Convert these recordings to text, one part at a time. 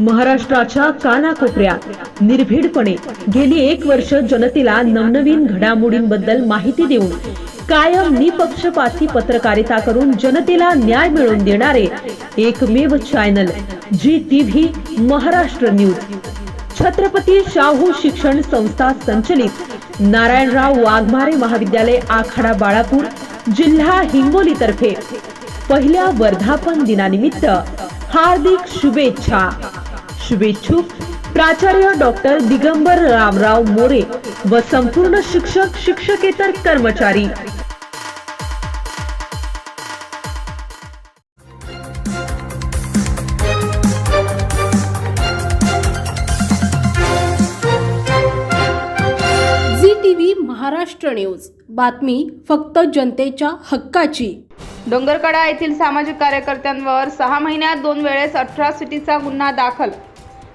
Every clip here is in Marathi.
महाराष्ट्राच्या कानाकोपऱ्यात. निर्भीडपणे गेली एक वर्ष जनतेला नवनवीन घडामोडींबद्दल माहिती देऊन कायम निपक्षपाती पत्रकारिता करून जनतेला न्याय मिळवून देणारे एकमेव channel Zee TV Maharashtra news Chhatrapati Shahu शिक्षण संस्था संचलित नारायणराव वाघमारे महाविद्यालय आखाडा बाळापूर जिल्हा हिंगोलीतर्फे पहिल्या वर्धापन दिनानिमित्त हार्दिक शुभेच्छा. शुभेच्छुक. प्राचार्य डॉक्टर दिगंबर रामराव मोरे व संपूर्ण शिक्षक शिक्षकेतर कर्मचारी. Zee TV Maharashtra news. बातमी फक्त जनतेच्या हक्काची. डोंगरकडा येथील सामाजिक कार्यकर्त्यांवर सहा महिन्यात दोन वेळेस अट्रॉसिटीचा गुन्हा दाखल.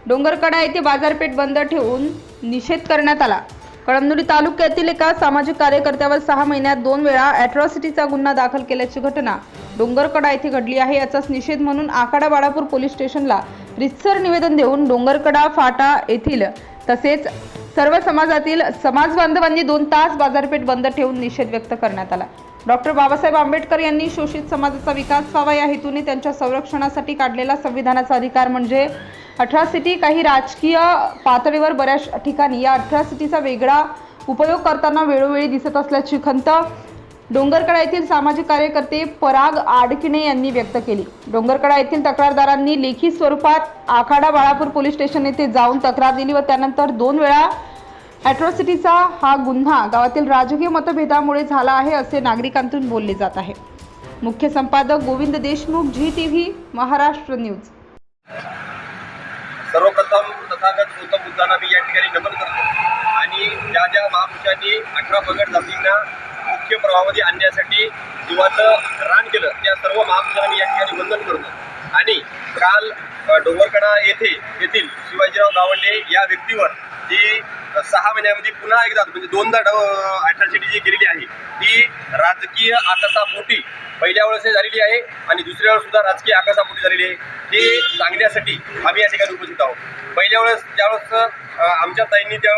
डोंगरकडा येथे बाजारपेठ बंद ठेवून निषेध करण्यात आला. कळमनुरी तालुक्यातील एका सामाजिक कार्यकर्त्यावर सहा महिन्यात दोन वेळा अॅट्रॉसिटीचा गुन्हा दाखल केल्याची घटना डोंगरकडा येथे घडली आहे याचाच निषेध म्हणून आखाडा बाळापूर पोलीस स्टेशनला रितसर निवेदन देऊन डोंगरकडा फाटा येथील तसेच सर्व समाजातील समाज बांधवांनी दोन तास बाजारपेठ बंद ठेवून निषेध व्यक्त करण्यात आला. डॉक्टर बाबासाहेब आंबेडकर यांनी शोषित समाजाचा विकास व्हावा या हेतूने त्यांच्या संरक्षणासाठी काढलेला संविधानाचा अधिकार म्हणजे अठरासिटी काही राजकीय पातळीवर बऱ्याच ठिकाणी. या अठरासिटीचा वेगळा उपयोग करताना वेळोवेळी दिसत असल्याची खंत डोंगरकडा येथील सामाजिक कार्यकर्ते पराग आडकिणे यांनी व्यक्त केली. डोंगरकडा येथील तक्रारदारांनी लेखी स्वरूपात आखाडा बाळापूर पोलीस स्टेशन येथे जाऊन तक्रार दिली व त्यानंतर दोन वेळा ॲट्रॉसिटीचा हा गुन्हा गावातील राजकीय मतभेदामुळे झाला आहे असे नागरिकांतून बोलले जात आहे. मुख्य संपादक Govind Deshmukh Zee TV Maharashtra news. सर्वप्रथम तथागत गौतम बुद्धांना मी या ठिकाणी नमन करतो. आणि ज्या ज्या महापुरुषांनी अठरा पगड जातींना मुख्य प्रवाहामध्ये आणण्यासाठी जीवाचं रान केलं त्या सर्व महापुरुषांना मी या ठिकाणी वंदन करतो. आणि काल डोंगरकडा येथे येथील शिवाजीराव गावंडे या व्यक्तीवर जी सहा महिन्यामध्ये पुन्हा एकदा म्हणजे दोनदा अठरासिटी जी केलेली आहे ती राजकीय आकाशापोटी पहिल्या वेळेस झालेली आहे आणि दुसऱ्या वेळेस सुद्धा राजकीय आकाशापोटी झालेली आहे. हे सांगण्यासाठी आम्ही या ठिकाणी उपस्थित आहोत. पहिल्या वेळेस ज्यावेळेस आमच्या ताईंनी त्या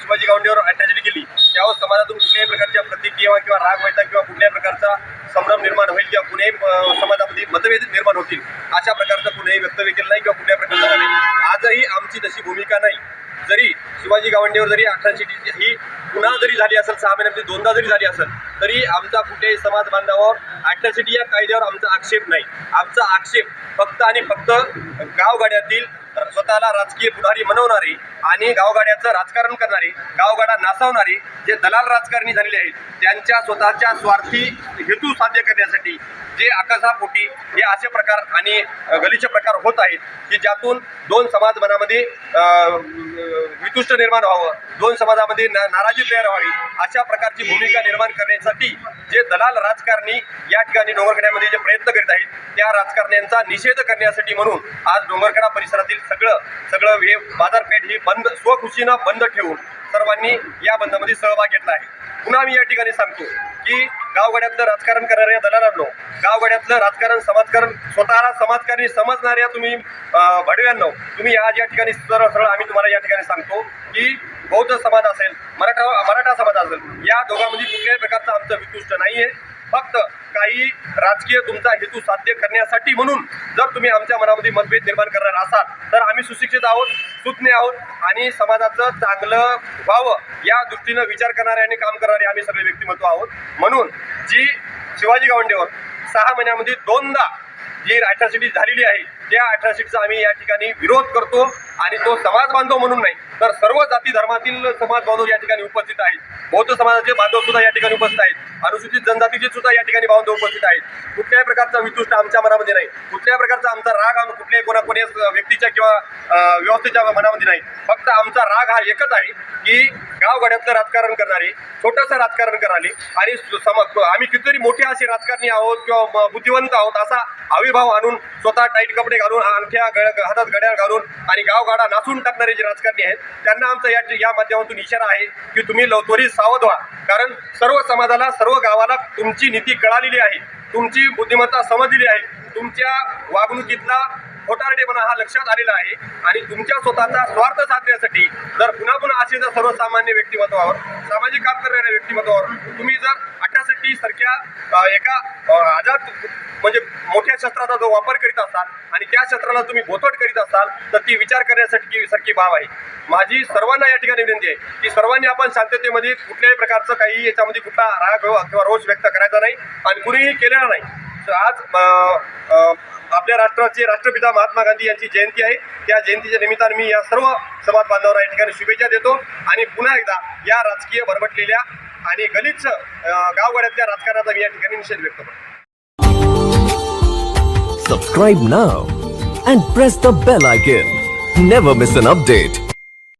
शिवाजी गावंडीवर अट्रॅसिटी केली त्यावेळेस समाजातून कुठल्याही प्रकारच्या प्रतिक्रिया किंवा राग व्हायचा किंवा कुठल्याही प्रकारचा संभ्रम निर्माण होईल किंवा कुणीही समाजामध्ये मतभेद निर्माण होतील अशा प्रकारचं कुणीही वक्तव्य केलं नाही किंवा कुठल्याही प्रकारचं नाही. आजही आमची तशी भूमिका नाही. जरी शिवाजी गावंडीवर जरी अठराशे ही पुन्हा जरी झाली असेल सहा महिन्यामध्ये दोनदा जरी झाली असेल तरी आमचा कुठेही समाज बांधवावर अठरासिटी या कायद्यावर आमचा आक्षेप नाही. आमचा आक्षेप फक्त आणि फक्त गावगाड्यातील स्वतःला राजकीय पुढारी बनवणारे आणि गावगाड्याचं राजकारण करणारे गावगाडा नासावणारे जे दलाल राजकारणी झालेले आहेत त्यांच्या स्वतःच्या स्वार्थी हेतू साध्य करण्यासाठी जे आकाशापोटी हे असे प्रकार आणि गलीचे गलिच्छ प्रकार होत आहेत की ज्यातून दोन समाज मनामध्ये वितुष्ट निर्माण व्हावं दोन समाजामध्ये ना नाराजी तयार व्हावी अशा प्रकारची भूमिका निर्माण करण्यासाठी जे दलाल राजकारणी या ठिकाणी डोंगरखेड्यामध्ये जे प्रयत्न करीत आहेत त्या राजकारण्यांचा निषेध करण्यासाठी म्हणून आज डोंगरखेडा परिसरातील सगळं सगळं हे बाजारपेठ ही बंद स्वखुशीनं बंद ठेवून सर्वांनी या बंदमध्ये सहभाग घेतला आहे. पुन्हा मी या ठिकाणी सांगतो की गावगड्यातलं राजकारण करणाऱ्या दलालांनो गावगड्यातलं राजकारण समाजकारण स्वतःला समाजकारणी समजणाऱ्या तुम्ही भडव्यांनो तुम्ही आज या ठिकाणी सरळ सरळ आम्ही तुम्हाला या ठिकाणी सांगतो की बौद्ध समाज असेल मराठा मराठा समाज असेल या दोघांमध्ये कुठल्याही प्रकारचं आमचं वितुष्ट नाही आहे फक्त काही राजकीय तुमचा हेतू साध्य करण्यासाठी म्हणून जर तुम्ही आमच्या मनामध्ये मतभेद निर्माण करणार असाल तर आम्ही सुशिक्षित आहोत सुज्ञ आहोत आणि समाजाचं चांगलं व्हावं या दृष्टीनं विचार करणारे आणि काम करणारे आम्ही सगळे व्यक्तिमत्व आहोत. म्हणून जी शिवाजी गावंडेवर सहा महिन्यामध्ये दोनदा जी अट्रॉसिटी झालेली आहे त्या अट्रॉसिटीचा आम्ही या ठिकाणी विरोध करतो आणि तो समाज बांधव म्हणून नाही तर सर्व जाती धर्मातील समाज बांधव या ठिकाणी उपस्थित आहेत. बौद्ध समाजाचे बांधव सुद्धा या ठिकाणी उपस्थित आहेत. अनुसूचित जनजातीचे सुद्धा या ठिकाणी बांधव उपस्थित आहेत. कुठल्याही प्रकारचा वितुष्ट आमच्या मनामध्ये नाही. कुठल्याही प्रकारचा आमचा राग आम कुठल्याही कोणा कोणी व्यक्तीच्या किंवा व्यवस्थेच्या मनामध्ये नाही. फक्त आमचा राग हा एकच आहे की गावगाड्यातलं राजकारण करणारे छोटंसं राजकारण करणारे आणि समज आम्ही कितीतरी मोठे असे राजकारणी आहोत किंवा बुद्धिवंत आहोत असा आविर्भाव आणून स्वतः टाईट कपडे घालून अंगठ्या गळ हातात घड्याळ घालून आणि गावगाडा नाचून टाकणारे जे राजकारणी आहेत त्यांना आमचा या या माध्यमातून इशारा आहे की तुम्ही लव- सावध व्हा. कारण सर्व समाजाला सर्व गावाला तुमची नीती कळालेली आहे. तुमची बुद्धिमत्ता समजलेली आहे. तुमच्या वागणुकीतला खोटारडेपणा हा लक्षात आलेला आहे. आणि तुमच्या स्वतःचा स्वार्थ साधण्यासाठी जर पुन्हा पुन्हा असे जर सर्वसामान्य व्यक्तिमत्वावर सामाजिक काम करणाऱ्या व्यक्तिमत्वावर तुम्ही जर करण्यासाठी सारख्या एका आजाद म्हणजे मोठ्या शस्त्राचा जो वापर करीत असाल आणि त्या शस्त्राला तुम्ही बोथट करीत असाल तर ती विचार करण्यासाठी सारखी बाब आहे. माझी सर्वांना या ठिकाणी विनंती आहे की सर्वांनी आपण शांततेमध्ये कुठल्याही प्रकारचं काही याच्यामध्ये कुठला राग किंवा रोष व्यक्त करायचा नाही आणि कुणीही केलेला नाही. तर आज आपल्या राष्ट्राचे राष्ट्रपिता महात्मा गांधी यांची जयंती आहे. त्या जयंतीच्या निमित्तानं मी या सर्व समाज बांधवांना या ठिकाणी शुभेच्छा देतो. आणि पुन्हा एकदा या राजकीय भरभटलेल्या आणि गलिच्छ अ, गावगाड्यातल्या राजकारणाचा मी या ठिकाणी निषेध व्यक्त करतो Subscribe now and press the bell icon. Never miss an update.